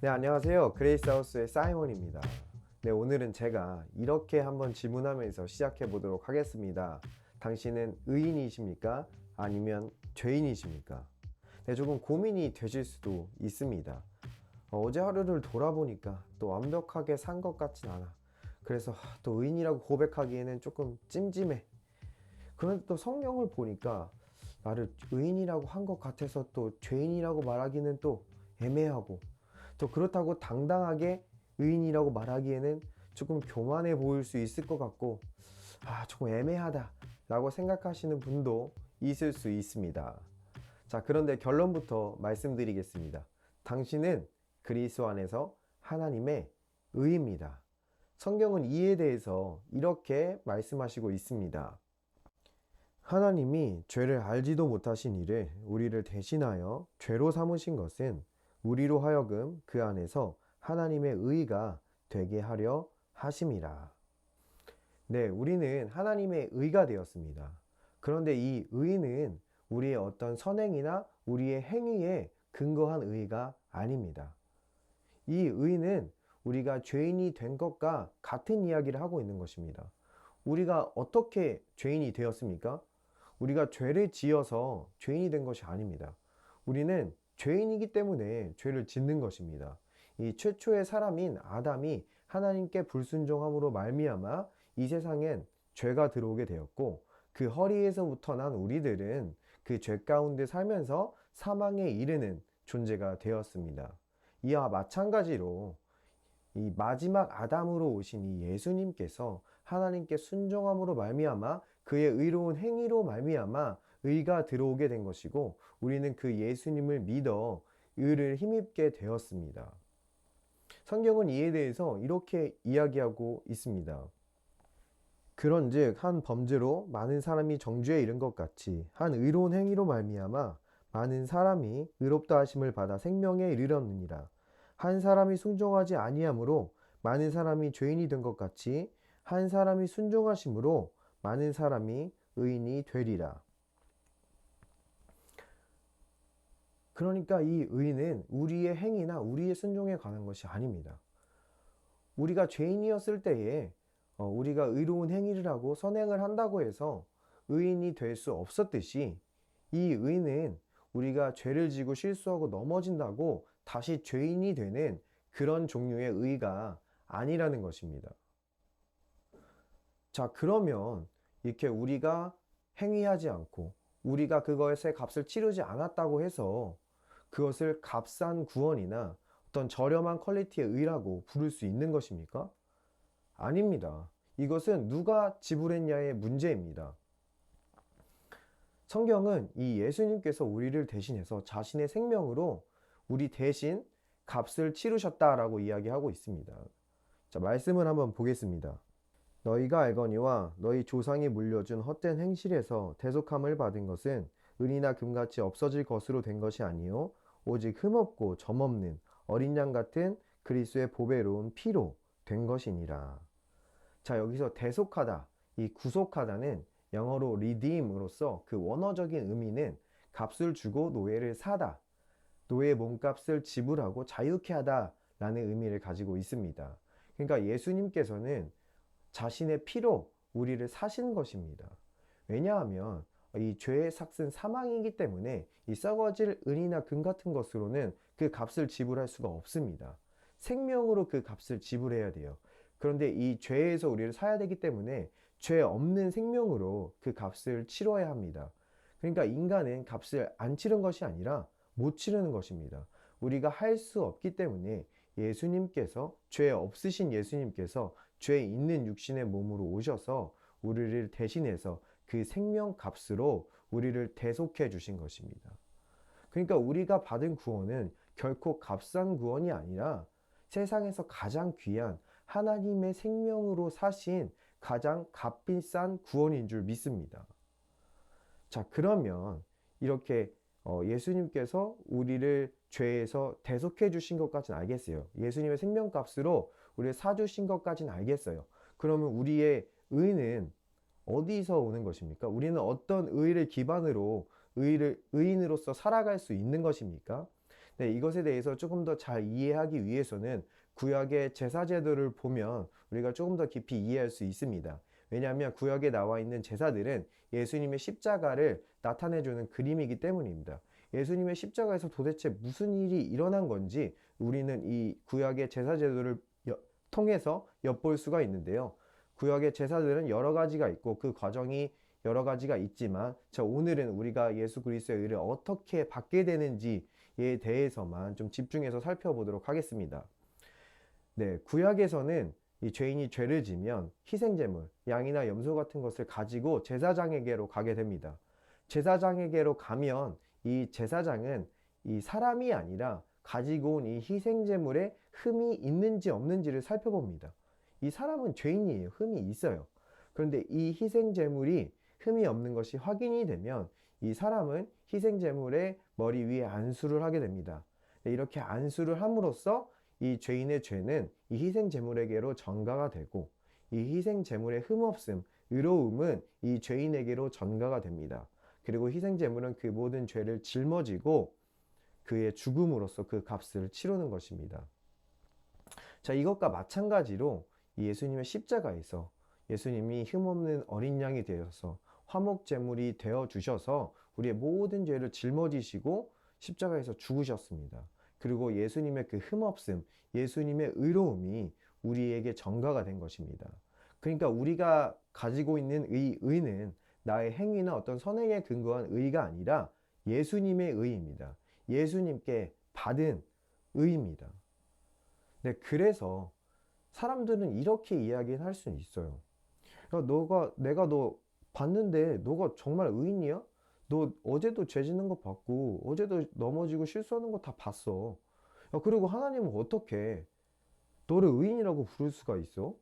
네, 안녕하세요. 그레이스하우스의 사이먼입니다. 네, 오늘은 제가 이렇게 한번 질문하면서 시작해 보도록 하겠습니다. 당신은 의인이십니까? 아니면 죄인이십니까? 네, 조금 고민이 되실 수도 있습니다. 어, 제 하루를 돌아보니까 또 완벽하게 산 것 같진 않아. 그래서 하, 또 의인이라고 고백하기에는 조금 찜찜해. 그런데 또 성경을 보니까 나를 의인이라고 한 것 같아서 또 죄인이라고 말하기는 또 애매하고 또 그렇다고 당당하게 의인이라고 말하기에는 조금 교만해 보일 수 있을 것 같고 아 조금 애매하다 라고 생각하시는 분도 있을 수 있습니다. 자 그런데 결론부터 말씀드리겠습니다. 당신은 그리스도 안에서 하나님의 의입니다. 성경은 이에 대해서 이렇게 말씀하시고 있습니다. 하나님이 죄를 알지도 못하신 이를 우리를 대신하여 죄로 삼으신 것은 우리로 하여금 그 안에서 하나님의 의가 되게 하려 하심이라. 네, 우리는 하나님의 의가 되었습니다. 그런데 이 의는 우리의 어떤 선행이나 우리의 행위에 근거한 의가 아닙니다. 이 의는 우리가 죄인이 된 것과 같은 이야기를 하고 있는 것입니다. 우리가 어떻게 죄인이 되었습니까? 우리가 죄를 지어서 죄인이 된 것이 아닙니다. 우리는 죄인이기 때문에 죄를 짓는 것입니다. 이 최초의 사람인 아담이 하나님께 불순종함으로 말미암아 이 세상엔 죄가 들어오게 되었고 그 허리에서부터 난 우리들은 그 죄 가운데 살면서 사망에 이르는 존재가 되었습니다. 이와 마찬가지로 이 마지막 아담으로 오신 이 예수님께서 하나님께 순종함으로 말미암아 그의 의로운 행위로 말미암아 의가 들어오게 된 것이고 우리는 그 예수님을 믿어 의를 힘입게 되었습니다. 성경은 이에 대해서 이렇게 이야기하고 있습니다. 그런즉 한 범죄로 많은 사람이 정죄에 이른 것 같이 한 의로운 행위로 말미암아 많은 사람이 의롭다 하심을 받아 생명에 이르렀느니라. 한 사람이 순종하지 아니하므로 많은 사람이 죄인이 된 것 같이 한 사람이 순종하심으로 많은 사람이 의인이 되리라. 그러니까 이 의는 우리의 행위나 우리의 순종에 관한 것이 아닙니다. 우리가 죄인이었을 때에 어, 우리가 의로운 행위를 하고 선행을 한다고 해서 의인이 될 수 없었듯이 이 의는 우리가 죄를 지고 실수하고 넘어진다고 다시 죄인이 되는 그런 종류의 의가 아니라는 것입니다. 자, 그러면 이렇게 우리가 행위하지 않고 우리가 그것의 값을 치르지 않았다고 해서 그것을 값싼 구원이나 어떤 저렴한 퀄리티의 의라고 부를 수 있는 것입니까? 아닙니다. 이것은 누가 지불했냐의 문제입니다. 성경은 이 예수님께서 우리를 대신해서 자신의 생명으로 우리 대신 값을 치르셨다라고 이야기하고 있습니다. 자, 말씀을 한번 보겠습니다. 너희가 알거니와 너희 조상이 물려준 헛된 행실에서 대속함을 받은 것은 은이나 금같이 없어질 것으로 된 것이 아니요 오직 흠없고 점없는 어린 양 같은 그리스도의 보배로운 피로 된 것이니라. 자, 여기서 대속하다, 이 구속하다는 영어로 redeem으로서 그 원어적인 의미는 값을 주고 노예를 사다, 노예의 몸값을 지불하고 자유케 하다 라는 의미를 가지고 있습니다. 그러니까 예수님께서는 자신의 피로 우리를 사신 것입니다. 왜냐하면 이 죄의 삭은 사망이기 때문에 이 썩어질 은이나 금 같은 것으로는 그 값을 지불할 수가 없습니다. 생명으로 그 값을 지불해야 돼요. 그런데 이 죄에서 우리를 사야 되기 때문에 죄 없는 생명으로 그 값을 치러야 합니다. 그러니까 인간은 값을 안 치른 것이 아니라 못 치르는 것입니다. 우리가 할 수 없기 때문에 예수님께서 죄 없으신 예수님께서 죄 있는 육신의 몸으로 오셔서 우리를 대신해서 그 생명 값으로 우리를 대속해 주신 것입니다. 그러니까 우리가 받은 구원은 결코 값싼 구원이 아니라 세상에서 가장 귀한 하나님의 생명으로 사신 가장 값비싼 구원인 줄 믿습니다. 자, 그러면 이렇게 어, 예수님께서 우리를 죄에서 대속해 주신 것까지는 알겠어요. 예수님의 생명값으로 우리를 사주신 것까지는 알겠어요. 그러면 우리의 의는 어디서 오는 것입니까? 우리는 어떤 의를 기반으로 의를, 의인으로서 살아갈 수 있는 것입니까? 네, 이것에 대해서 조금 더 잘 이해하기 위해서는 구약의 제사 제도를 보면 우리가 조금 더 깊이 이해할 수 있습니다. 왜냐하면 구약에 나와 있는 제사들은 예수님의 십자가를 나타내주는 그림이기 때문입니다. 예수님의 십자가에서 도대체 무슨 일이 일어난 건지 우리는 이 구약의 제사 제도를 여- 통해서 엿볼 수가 있는데요. 구약의 제사들은 여러 가지가 있고 그 과정이 여러 가지가 있지만 자 오늘은 우리가 예수 그리스도의 의를 어떻게 받게 되는지에 대해서만 좀 집중해서 살펴보도록 하겠습니다. 네, 구약에서는 이 죄인이 죄를 지면 희생제물, 양이나 염소 같은 것을 가지고 제사장에게로 가게 됩니다. 제사장에게로 가면 이 제사장은 이 사람이 아니라 가지고 온 이 희생제물에 흠이 있는지 없는지를 살펴봅니다. 이 사람은 죄인이에요. 흠이 있어요. 그런데 이 희생제물이 흠이 없는 것이 확인이 되면 이 사람은 희생제물의 머리 위에 안수를 하게 됩니다. 네, 이렇게 안수를 함으로써 이 죄인의 죄는 이 희생제물에게로 전가가 되고 이 희생제물의 흠없음, 의로움은 이 죄인에게로 전가가 됩니다. 그리고 희생제물은 그 모든 죄를 짊어지고 그의 죽음으로써 그 값을 치르는 것입니다. 자, 이것과 마찬가지로 이 예수님의 십자가에서 예수님이 흠없는 어린 양이 되어서 화목제물이 되어 주셔서 우리의 모든 죄를 짊어지시고 십자가에서 죽으셨습니다. 그리고 예수님의 그 흠없음, 예수님의 의로움이 우리에게 전가가 된 것입니다. 그러니까 우리가 가지고 있는 의, 의는 나의 행위나 어떤 선행에 근거한 의가 아니라 예수님의 의입니다. 예수님께 받은 의입니다. 네, 그래서 사람들은 이렇게 이야기를 할 수는 있어요. 야, 너가, 내가 너 봤는데 너가 정말 의인이야? 너 어제도 죄 짓는 거 봤고, 어제도 넘어지고 실수하는 거 다 봤어. 야, 그리고 하나님은 어떻게 너를 의인이라고 부를 수가 있어?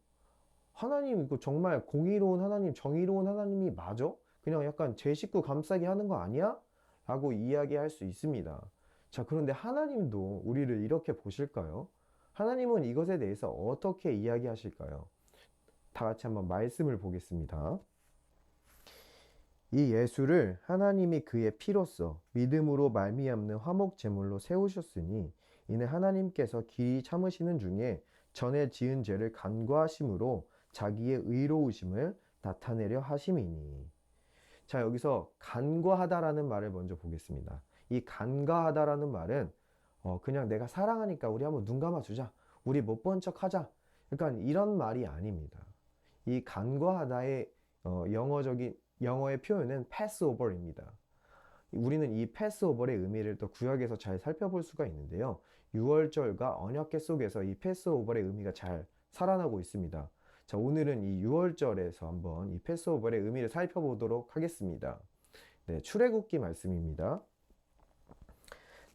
하나님, 이거 정말 공의로운 하나님, 정의로운 하나님이 맞아? 그냥 약간 제 식구 감싸기 하는 거 아니야? 라고 이야기할 수 있습니다. 자, 그런데 하나님도 우리를 이렇게 보실까요? 하나님은 이것에 대해서 어떻게 이야기하실까요? 다 같이 한번 말씀을 보겠습니다. 이 예수를 하나님이 그의 피로써 믿음으로 말미암는 화목 제물로 세우셨으니 이는 하나님께서 길이 참으시는 중에 전에 지은 죄를 간과하심으로 자기의 의로우심을 나타내려 하심이니. 자, 여기서 간과하다라는 말을 먼저 보겠습니다. 이 간과하다라는 말은 어, 그냥 내가 사랑하니까 우리 한번 눈 감아주자. 우리 못 본 척 하자. 그러니까 이런 말이 아닙니다. 이 간과하다의 어, 영어적인 영어의 표현은 passover입니다. 우리는 이 passover의 의미를 또 구약에서 잘 살펴볼 수가 있는데요. 6월절과 언약계 속에서 이 passover의 의미가 잘 살아나고 있습니다. 자, 오늘은 이 6월절에서 한번 이 패스 오버의 의미를 살펴보도록 하겠습니다. 네, 출애굽기 말씀입니다.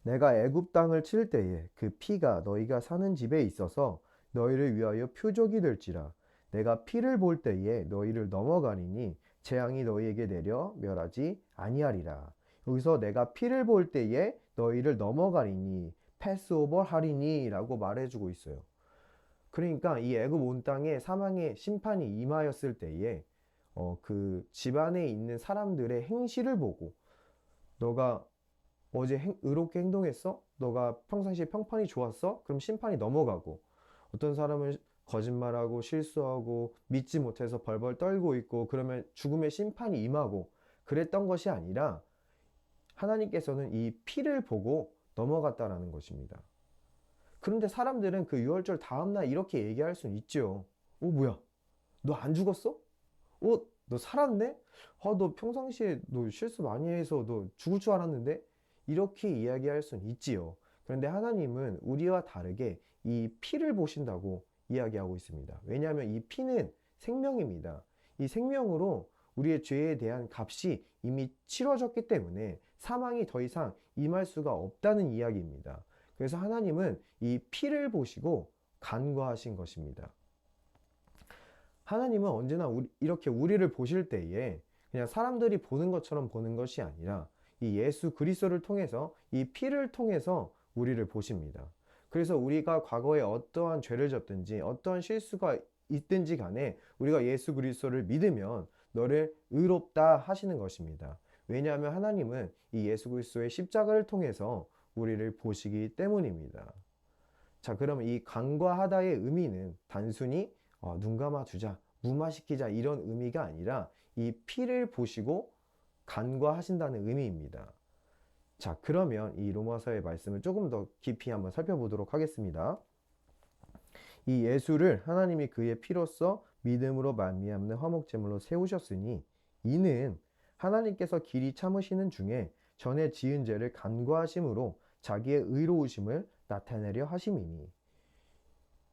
내가 애굽 땅을 칠 때에 그 피가 너희가 사는 집에 있어서 너희를 위하여 표적이 될지라 내가 피를 볼 때에 너희를 넘어가리니 재앙이 너희에게 내려 멸하지 아니하리라. 여기서 내가 피를 볼 때에 너희를 넘어가리니 패스오버 하리니라고 말해주고 있어요. 그러니까 이 애굽 온 땅에 사망의 심판이 임하였을 때에 어, 그 집안에 있는 사람들의 행실을 보고 너가 어제 행, 의롭게 행동했어? 너가 평상시에 평판이 좋았어? 그럼 심판이 넘어가고 어떤 사람은 거짓말하고 실수하고 믿지 못해서 벌벌 떨고 있고 그러면 죽음의 심판이 임하고 그랬던 것이 아니라 하나님께서는 이 피를 보고 넘어갔다라는 것입니다. 그런데 사람들은 그 6월절 다음날 이렇게 얘기할 수는 있죠. 어, 뭐야? 너 안 죽었어? 어, 너 살았네? 아, 너 평상시에 너 실수 많이 해서 너 죽을 줄 알았는데? 이렇게 이야기할 수는 있지요. 그런데 하나님은 우리와 다르게 이 피를 보신다고 이야기하고 있습니다. 왜냐하면 이 피는 생명입니다. 이 생명으로 우리의 죄에 대한 값이 이미 치러졌기 때문에 사망이 더 이상 임할 수가 없다는 이야기입니다. 그래서 하나님은 이 피를 보시고 간과하신 것입니다. 하나님은 언제나 우리, 이렇게 우리를 보실 때에 그냥 사람들이 보는 것처럼 보는 것이 아니라 이 예수 그리스도를 통해서 이 피를 통해서 우리를 보십니다. 그래서 우리가 과거에 어떠한 죄를 졌든지 어떠한 실수가 있든지 간에 우리가 예수 그리스도를 믿으면 너를 의롭다 하시는 것입니다. 왜냐하면 하나님은 이 예수 그리스도의 십자가를 통해서 우리를 보시기 때문입니다. 자, 그러면 이 간과하다의 의미는 단순히 어, 눈 감아 주자, 무마시키자 이런 의미가 아니라 이 피를 보시고 간과하신다는 의미입니다. 자, 그러면 이 로마서의 말씀을 조금 더 깊이 한번 살펴보도록 하겠습니다. 이 예수를 하나님이 그의 피로써 믿음으로 말미암는 화목제물로 세우셨으니 이는 하나님께서 길이 참으시는 중에 전에 지은 죄를 간과하심으로 자기의 의로우심을 나타내려 하심이니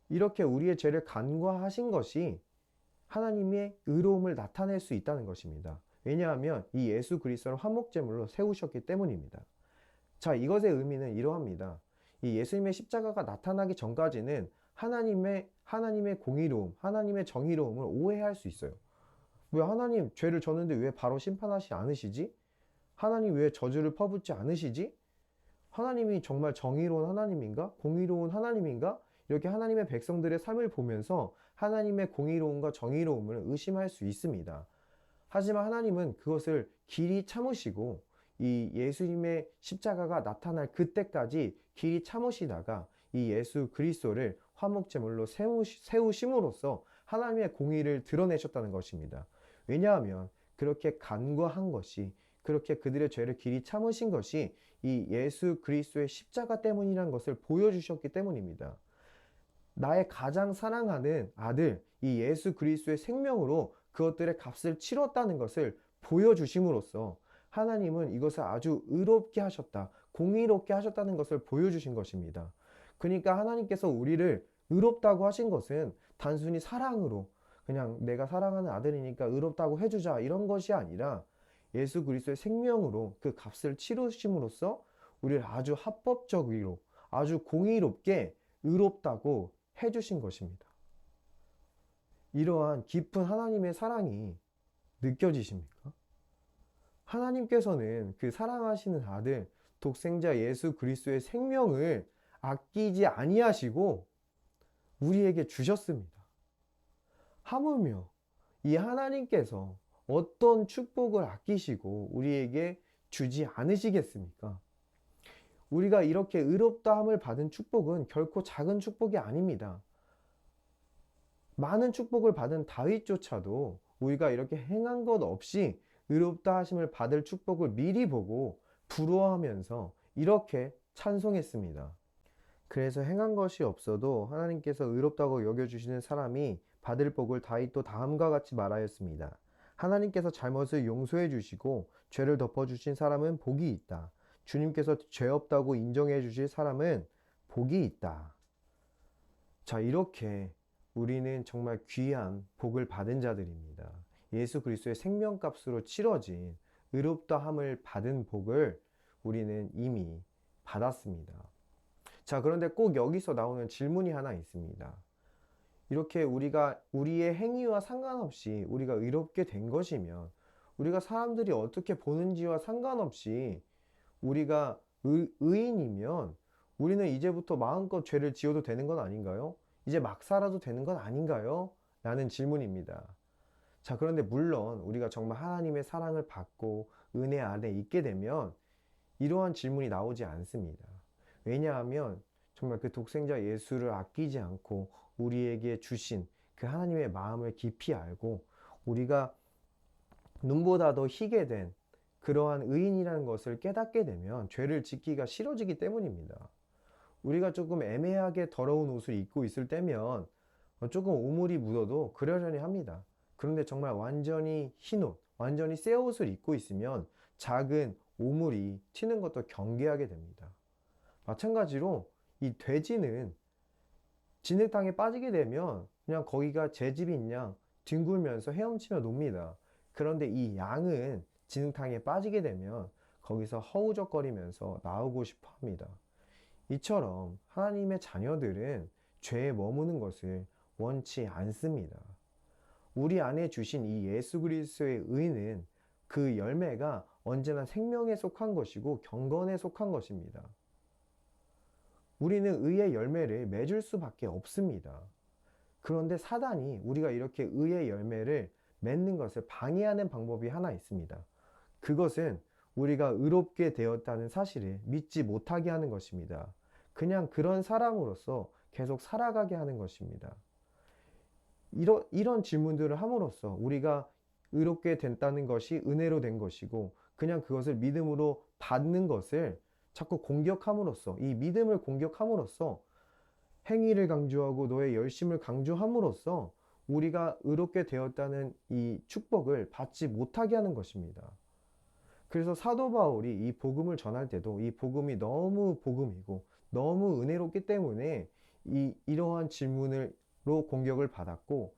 이렇게 우리의 죄를 간과하신 것이 하나님의 의로움을 나타낼 수 있다는 것입니다. 왜냐하면 이 예수 그리스도를 화목제물로 세우셨기 때문입니다. 자, 이것의 의미는 이러합니다. 이 예수님의 십자가가 나타나기 전까지는 하나님의 하나님의 공의로움, 하나님의 정의로움을 오해할 수 있어요. 왜 하나님 죄를 졌는데 왜 바로 심판하시 않으시지? 하나님 왜 저주를 퍼붓지 않으시지? 하나님이 정말 정의로운 하나님인가? 공의로운 하나님인가? 이렇게 하나님의 백성들의 삶을 보면서 하나님의 공의로움과 정의로움을 의심할 수 있습니다. 하지만 하나님은 그것을 길이 참으시고 이 예수님의 십자가가 나타날 그때까지 길이 참으시다가 이 예수 그리스도를 화목제물로 세우심으로써 하나님의 공의를 드러내셨다는 것입니다. 왜냐하면 그렇게 간과한 것이 그렇게 그들의 죄를 길이 참으신 것이 이 예수 그리스도의 십자가 때문이라는 것을 보여주셨기 때문입니다. 나의 가장 사랑하는 아들 이 예수 그리스도의 생명으로 그것들의 값을 치렀다는 것을 보여주심으로써 하나님은 이것을 아주 의롭게 하셨다, 공의롭게 하셨다는 것을 보여주신 것입니다. 그러니까 하나님께서 우리를 의롭다고 하신 것은 단순히 사랑으로 그냥 내가 사랑하는 아들이니까 의롭다고 해주자 이런 것이 아니라 예수 그리스도의 생명으로 그 값을 치르심으로써 우리를 아주 합법적으로 아주 공의롭게 의롭다고 해주신 것입니다. 이러한 깊은 하나님의 사랑이 느껴지십니까? 하나님께서는 그 사랑하시는 아들 독생자 예수 그리스도의 생명을 아끼지 아니하시고 우리에게 주셨습니다. 하물며 이 하나님께서 어떤 축복을 아끼시고 우리에게 주지 않으시겠습니까? 우리가 이렇게 의롭다함을 받은 축복은 결코 작은 축복이 아닙니다. 많은 축복을 받은 다윗조차도 우리가 이렇게 행한 것 없이 의롭다 하심을 받을 축복을 미리 보고 부러워하면서 이렇게 찬송했습니다. 그래서 행한 것이 없어도 하나님께서 의롭다고 여겨주시는 사람이 받을 복을 다윗도 다음과 같이 말하였습니다. 하나님께서 잘못을 용서해 주시고 죄를 덮어 주신 사람은 복이 있다. 주님께서 죄 없다고 인정해 주실 사람은 복이 있다. 자, 이렇게 우리는 정말 귀한 복을 받은 자들입니다. 예수 그리스도의 생명값으로 치러진 의롭다 함을 받은 복을 우리는 이미 받았습니다. 자, 그런데 꼭 여기서 나오는 질문이 하나 있습니다. 이렇게 우리가 우리의 행위와 상관없이 우리가 의롭게 된 것이면 우리가 사람들이 어떻게 보는지와 상관없이 우리가 의, 의인이면 우리는 이제부터 마음껏 죄를 지어도 되는 건 아닌가요? 이제 막 살아도 되는 건 아닌가요? 라는 질문입니다. 자, 그런데 물론 우리가 정말 하나님의 사랑을 받고 은혜 안에 있게 되면 이러한 질문이 나오지 않습니다. 왜냐하면 정말 그 독생자 예수를 아끼지 않고 우리에게 주신 그 하나님의 마음을 깊이 알고 우리가 눈보다 더 희게 된 그러한 의인이라는 것을 깨닫게 되면 죄를 짓기가 싫어지기 때문입니다. 우리가 조금 애매하게 더러운 옷을 입고 있을 때면 조금 오물이 묻어도 그러려니 합니다. 그런데 정말 완전히 흰 옷, 완전히 새 옷을 입고 있으면 작은 오물이 튀는 것도 경계하게 됩니다. 마찬가지로 이 돼지는 진흙탕에 빠지게 되면 그냥 거기가 제 집인 양 뒹굴면서 헤엄치며 놉니다. 그런데 이 양은 진흙탕에 빠지게 되면 거기서 허우적거리면서 나오고 싶어 합니다. 이처럼 하나님의 자녀들은 죄에 머무는 것을 원치 않습니다. 우리 안에 주신 이 예수 그리스도의 의는 그 열매가 언제나 생명에 속한 것이고 경건에 속한 것입니다. 우리는 의의 열매를 맺을 수밖에 없습니다. 그런데 사단이 우리가 이렇게 의의 열매를 맺는 것을 방해하는 방법이 하나 있습니다. 그것은 우리가 의롭게 되었다는 사실을 믿지 못하게 하는 것입니다. 그냥 그런 사람으로서 계속 살아가게 하는 것입니다. 이런, 이런 질문들을 함으로써 우리가 의롭게 된다는 것이 은혜로 된 것이고 그냥 그것을 믿음으로 받는 것을 자꾸 공격함으로써 이 믿음을 공격함으로써 행위를 강조하고 너의 열심을 강조함으로써 우리가 의롭게 되었다는 이 축복을 받지 못하게 하는 것입니다. 그래서 사도 바울이 이 복음을 전할 때도 이 복음이 너무 복음이고 너무 은혜롭기 때문에 이 이러한 질문으로 공격을 받았고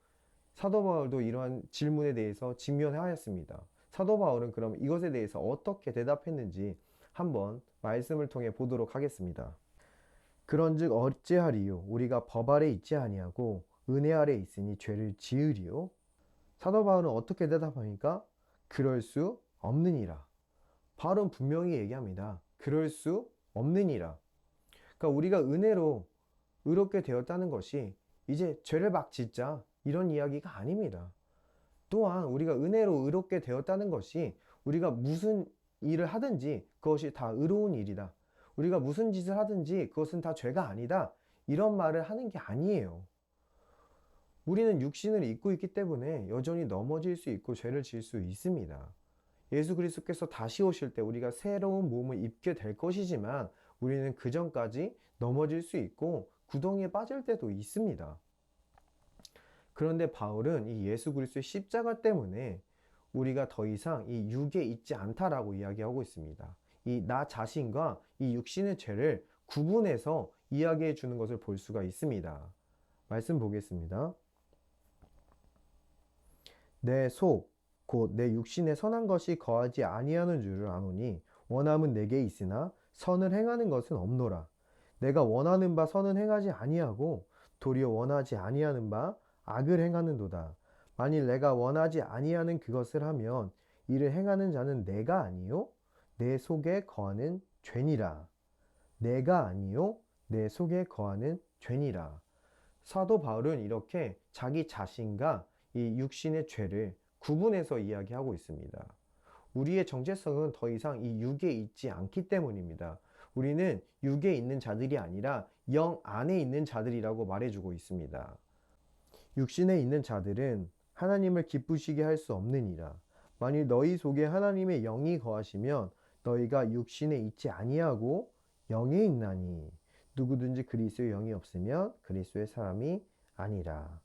사도 바울도 이러한 질문에 대해서 직면하였습니다. 사도 바울은 그럼 이것에 대해서 어떻게 대답했는지 한번 말씀을 통해 보도록 하겠습니다. 그런즉 어찌하리요 우리가 법 아래 있지 아니하고 은혜 아래 있으니 죄를 지으리요 사도 바울은 어떻게 대답합니까? 그럴 수 없느니라. 바울은 분명히 얘기합니다. 그럴 수 없느니라. 그러니까 우리가 은혜로 의롭게 되었다는 것이 이제 죄를 막 짓자 이런 이야기가 아닙니다. 또한 우리가 은혜로 의롭게 되었다는 것이 우리가 무슨 일을 하든지 그것이 다 의로운 일이다. 우리가 무슨 짓을 하든지 그것은 다 죄가 아니다. 이런 말을 하는 게 아니에요. 우리는 육신을 입고 있기 때문에 여전히 넘어질 수 있고 죄를 지을 수 있습니다. 예수 그리스도께서 다시 오실 때 우리가 새로운 몸을 입게 될 것이지만 우리는 그 전까지 넘어질 수 있고 구덩이에 빠질 때도 있습니다. 그런데 바울은 이 예수 그리스도의 십자가 때문에 우리가 더 이상 이 육에 있지 않다라고 이야기하고 있습니다. 이 나 자신과 이 육신의 죄를 구분해서 이야기해 주는 것을 볼 수가 있습니다. 말씀 보겠습니다. 내 속, 곧 내 육신에 선한 것이 거하지 아니하는 줄을 아노니 원함은 내게 있으나 선을 행하는 것은 없노라. 내가 원하는 바 선은 행하지 아니하고 도리어 원하지 아니하는 바 악을 행하는도다. 만일 내가 원하지 아니하는 그것을 하면 이를 행하는 자는 내가 아니요 내 속에 거하는 죄니라. 내가 아니요 내 속에 거하는 죄니라. 사도 바울은 이렇게 자기 자신과 이 육신의 죄를 구분해서 이야기하고 있습니다. 우리의 정체성은 더 이상 이 육에 있지 않기 때문입니다. 우리는 육에 있는 자들이 아니라 영 안에 있는 자들이라고 말해주고 있습니다. 육신에 있는 자들은 하나님을 기쁘시게 할 수 없느니라. 만일 너희 속에 하나님의 영이 거하시면 너희가 육신에 있지 아니하고 영에 있나니 누구든지 그리스도의 영이 없으면 그리스도의 사람이 아니라.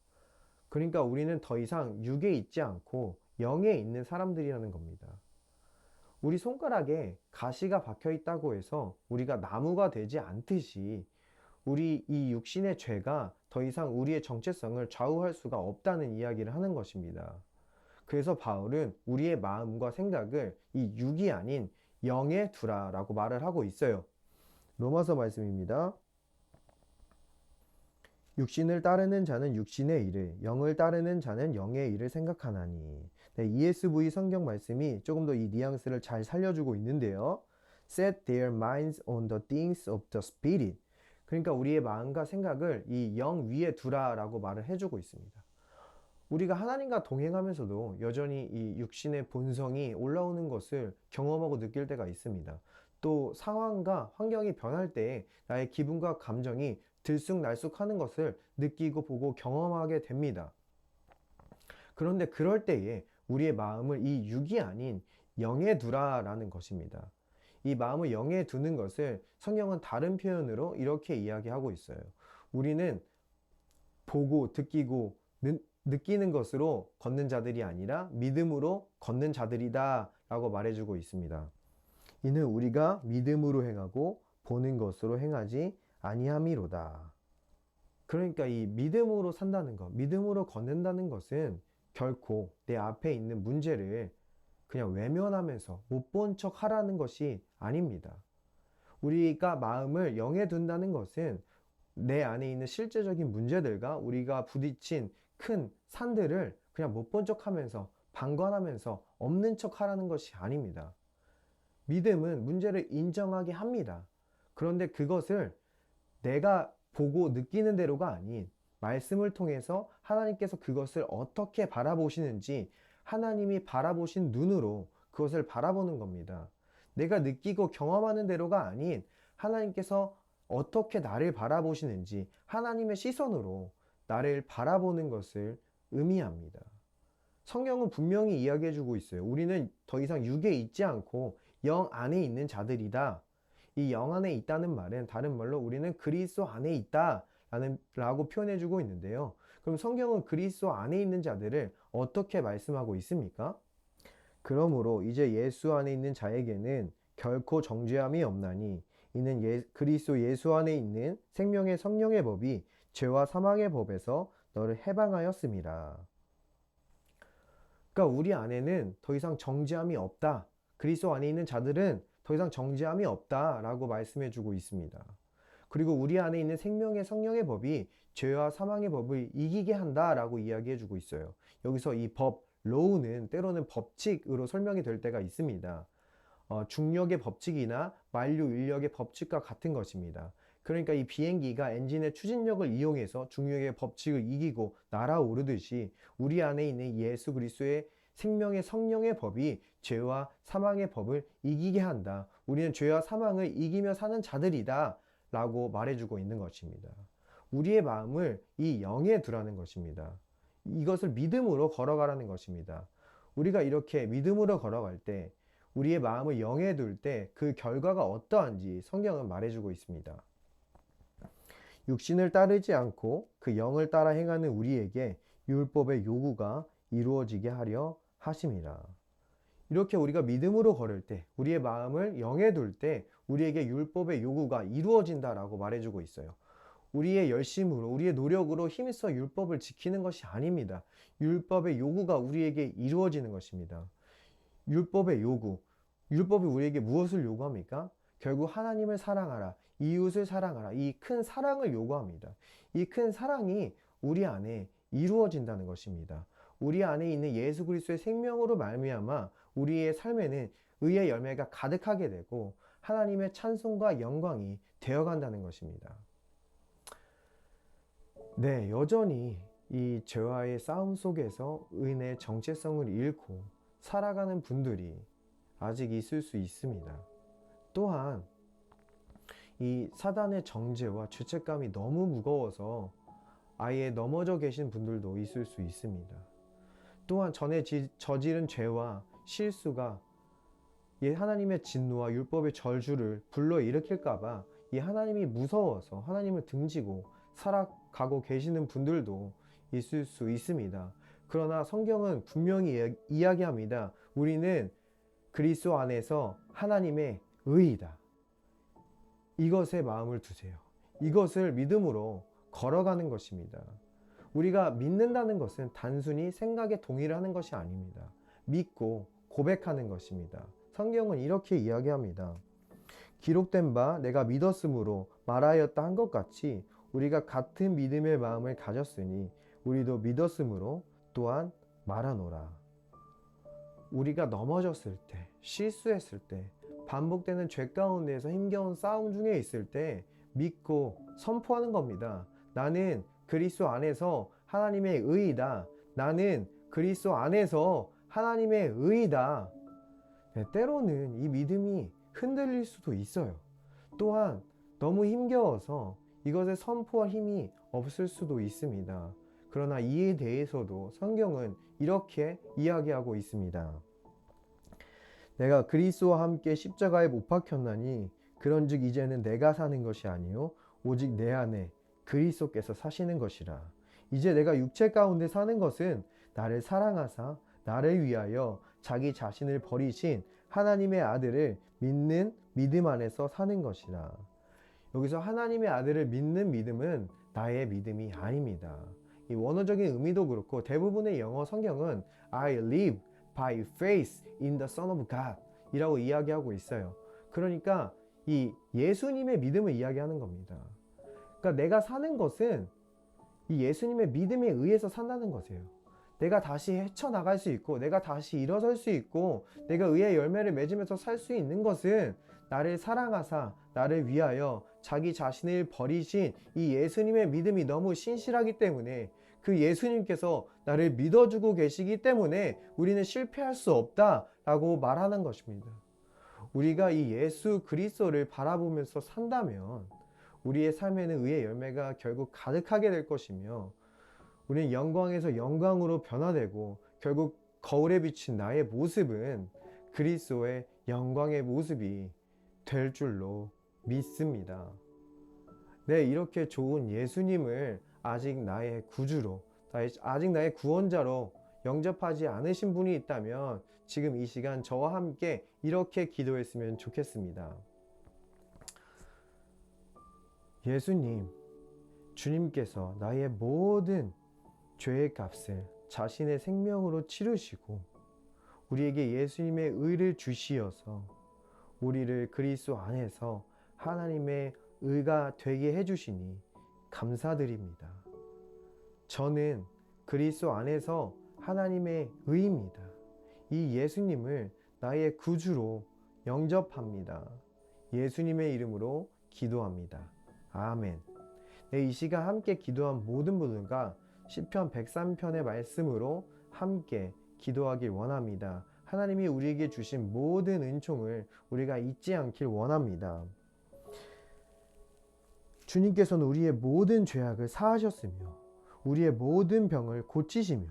그러니까 우리는 더 이상 육에 있지 않고 영에 있는 사람들이라는 겁니다. 우리 손가락에 가시가 박혀 있다고 해서 우리가 나무가 되지 않듯이 우리 이 육신의 죄가 더 이상 우리의 정체성을 좌우할 수가 없다는 이야기를 하는 것입니다. 그래서 바울은 우리의 마음과 생각을 이 육이 아닌 영에 두라라고 말을 하고 있어요. 로마서 말씀입니다. 육신을 따르는 자는 육신의 일을, 영을 따르는 자는 영의 일을 생각하나니. 네, ESV 성경 말씀이 조금 더 이 뉘앙스를 잘 살려주고 있는데요. Set their minds on the things of the Spirit. 그러니까 우리의 마음과 생각을 이 영 위에 두라라고 말을 해주고 있습니다. 우리가 하나님과 동행하면서도 여전히 이 육신의 본성이 올라오는 것을 경험하고 느낄 때가 있습니다. 또 상황과 환경이 변할 때 나의 기분과 감정이 들쑥날쑥하는 것을 느끼고 보고 경험하게 됩니다. 그런데 그럴 때에 우리의 마음을 이 육이 아닌 영에 두라라는 것입니다. 이 마음을 영에 두는 것을 성경은 다른 표현으로 이렇게 이야기하고 있어요. 우리는 보고 느, 느끼는 것으로 걷는 자들이 아니라 믿음으로 걷는 자들이다 라고 말해주고 있습니다. 이는 우리가 믿음으로 행하고 보는 것으로 행하지 아니함이로다. 그러니까 이 믿음으로 산다는 것, 믿음으로 걷는다는 것은 결코 내 앞에 있는 문제를 그냥 외면하면서 못 본 척 하라는 것이 아닙니다. 우리가 마음을 영에 둔다는 것은 내 안에 있는 실제적인 문제들과 우리가 부딪힌 큰 산들을 그냥 못 본 척 하면서 방관하면서 없는 척 하라는 것이 아닙니다. 믿음은 문제를 인정하게 합니다. 그런데 그것을 내가 보고 느끼는 대로가 아닌 말씀을 통해서 하나님께서 그것을 어떻게 바라보시는지 하나님이 바라보신 눈으로 그것을 바라보는 겁니다. 내가 느끼고 경험하는 대로가 아닌 하나님께서 어떻게 나를 바라보시는지 하나님의 시선으로 나를 바라보는 것을 의미합니다. 성경은 분명히 이야기해 주고 있어요. 우리는 더 이상 육에 있지 않고 영 안에 있는 자들이다. 이 영 안에 있다는 말은 다른 말로 우리는 그리스도 안에 있다 라는 라고 표현해 주고 있는데요. 그럼 성경은 그리스도 안에 있는 자들을 어떻게 말씀하고 있습니까? 그러므로 이제 예수 안에 있는 자에게는 결코 정죄함이 없나니 이는 예, 그리스도 예수 안에 있는 생명의 성령의 법이 죄와 사망의 법에서 너를 해방하였습니다. 그러니까 우리 안에는 더 이상 정죄함이 없다. 그리스도 안에 있는 자들은 더 이상 정죄함이 없다라고 말씀해 주고 있습니다. 그리고 우리 안에 있는 생명의 성령의 법이 죄와 사망의 법을 이기게 한다라고 이야기해 주고 있어요. 여기서 이 법, 로우는 때로는 법칙으로 설명이 될 때가 있습니다. 어, 중력의 법칙이나 만류 인력의 법칙과 같은 것입니다. 그러니까 이 비행기가 엔진의 추진력을 이용해서 중력의 법칙을 이기고 날아오르듯이 우리 안에 있는 예수 그리스도의 생명의 성령의 법이 죄와 사망의 법을 이기게 한다. 우리는 죄와 사망을 이기며 사는 자들이다. 라고 말해주고 있는 것입니다. 우리의 마음을 이 영에 두라는 것입니다. 이것을 믿음으로 걸어가라는 것입니다. 우리가 이렇게 믿음으로 걸어갈 때 우리의 마음을 영에 둘 때 그 결과가 어떠한지 성경은 말해주고 있습니다. 육신을 따르지 않고 그 영을 따라 행하는 우리에게 율법의 요구가 이루어지게 하려 하심이라. 이렇게 우리가 믿음으로 걸을 때, 우리의 마음을 영에 둘 때, 우리에게 율법의 요구가 이루어진다라고 말해주고 있어요. 우리의 열심으로, 우리의 노력으로 힘써 율법을 지키는 것이 아닙니다. 율법의 요구가 우리에게 이루어지는 것입니다. 율법의 요구. 율법이 우리에게 무엇을 요구합니까? 결국 하나님을 사랑하라. 이웃을 사랑하라. 이 큰 사랑을 요구합니다. 이 큰 사랑이 우리 안에 이루어진다는 것입니다. 우리 안에 있는 예수 그리스도의 생명으로 말미암아 우리의 삶에는 의의 열매가 가득하게 되고 하나님의 찬송과 영광이 되어간다는 것입니다. 네, 여전히 이 죄와의 싸움 속에서 의의 정체성을 잃고 살아가는 분들이 아직 있을 수 있습니다. 또한 이 사단의 정죄와 죄책감이 너무 무거워서 아예 넘어져 계신 분들도 있을 수 있습니다. 또한 전에 지, 저지른 죄와 실수가 이 하나님의 진노와 율법의 저주를 불러일으킬까봐 이 하나님이 무서워서 하나님을 등지고 살아가고 계시는 분들도 있을 수 있습니다. 그러나 성경은 분명히 이야기합니다. 우리는 그리스도 안에서 하나님의 의이다. 이것에 마음을 두세요. 이것을 믿음으로 걸어가는 것입니다. 우리가 믿는다는 것은 단순히 생각에 동의를 하는 것이 아닙니다. 믿고 고백하는 것입니다. 성경은 이렇게 이야기합니다. 기록된 바 내가 믿었으므로 말하였다 한 것 같이 우리가 같은 믿음의 마음을 가졌으니 우리도 믿었으므로 또한 말하노라. 우리가 넘어졌을 때, 실수했을 때, 반복되는 죄 가운데에서 힘겨운 싸움 중에 있을 때 믿고 선포하는 겁니다. 나는 그리스도 안에서 하나님의 의이다. 나는 그리스도 안에서 하나님의 의이다. 네, 때로는 이 믿음이 흔들릴 수도 있어요. 또한 너무 힘겨워서 이것을 선포할 힘이 없을 수도 있습니다. 그러나 이에 대해서도 성경은 이렇게 이야기하고 있습니다. 내가 그리스도와 함께 십자가에 못 박혔나니 그런즉 이제는 내가 사는 것이 아니요 오직 내 안에 그리스도께서 사시는 것이라. 이제 내가 육체 가운데 사는 것은 나를 사랑하사 나를 위하여 자기 자신을 버리신 하나님의 아들을 믿는 믿음 안에서 사는 것이라. 여기서 하나님의 아들을 믿는 믿음은 나의 믿음이 아닙니다. 이 원어적인 의미도 그렇고 대부분의 영어 성경은 I live by faith in the Son of God 이라고 이야기하고 있어요. 그러니까 이 예수님의 믿음을 이야기하는 겁니다. 그러니까 내가 사는 것은 이 예수님의 믿음에 의해서 산다는 것이에요. 내가 다시 헤쳐나갈 수 있고, 내가 다시 일어설 수 있고, 내가 의의 열매를 맺으면서 살 수 있는 것은 나를 사랑하사, 나를 위하여 자기 자신을 버리신 이 예수님의 믿음이 너무 신실하기 때문에 그 예수님께서 나를 믿어주고 계시기 때문에 우리는 실패할 수 없다라고 말하는 것입니다. 우리가 이 예수 그리스도를 바라보면서 산다면 우리의 삶에는 의의 열매가 결국 가득하게 될 것이며 우리는 영광에서 영광으로 변화되고 결국 거울에 비친 나의 모습은 그리스도의 영광의 모습이 될 줄로 믿습니다. 네, 이렇게 좋은 예수님을 아직 나의 구주로, 아직 나의 구원자로 영접하지 않으신 분이 있다면 지금 이 시간 저와 함께 이렇게 기도했으면 좋겠습니다. 예수님, 주님께서 나의 모든 죄의 값을 자신의 생명으로 치르시고 우리에게 예수님의 의를 주시어서 우리를 그리스도 안에서 하나님의 의가 되게 해주시니 감사드립니다. 저는 그리스도 안에서 하나님의 의입니다. 이 예수님을 나의 구주로 영접합니다. 예수님의 이름으로 기도합니다. 아멘. 네, 이 시간 함께 기도한 모든 분들과 시편 103편의 말씀으로 함께 기도하길 원합니다. 하나님이 우리에게 주신 모든 은총을 우리가 잊지 않길 원합니다. 주님께서는 우리의 모든 죄악을 사하셨으며 우리의 모든 병을 고치시며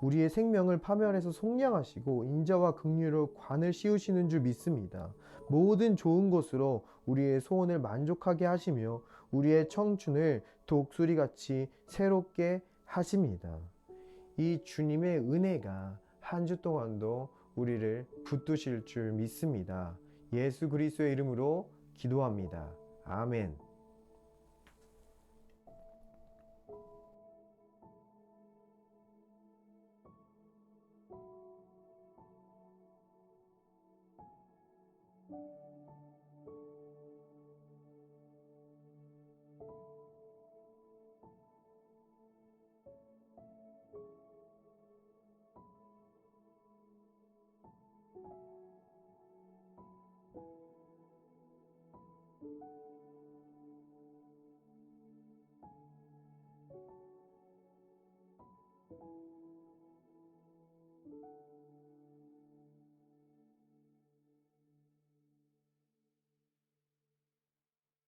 우리의 생명을 파멸해서 속량하시고 인자와 긍휼로 관을 씌우시는 줄 믿습니다. 모든 좋은 것으로 우리의 소원을 만족하게 하시며 우리의 청춘을 독수리 같이 새롭게 하십니다. 이 주님의 은혜가 한 주 동안도 우리를 붙드실 줄 믿습니다. 예수 그리스도의 이름으로 기도합니다. 아멘.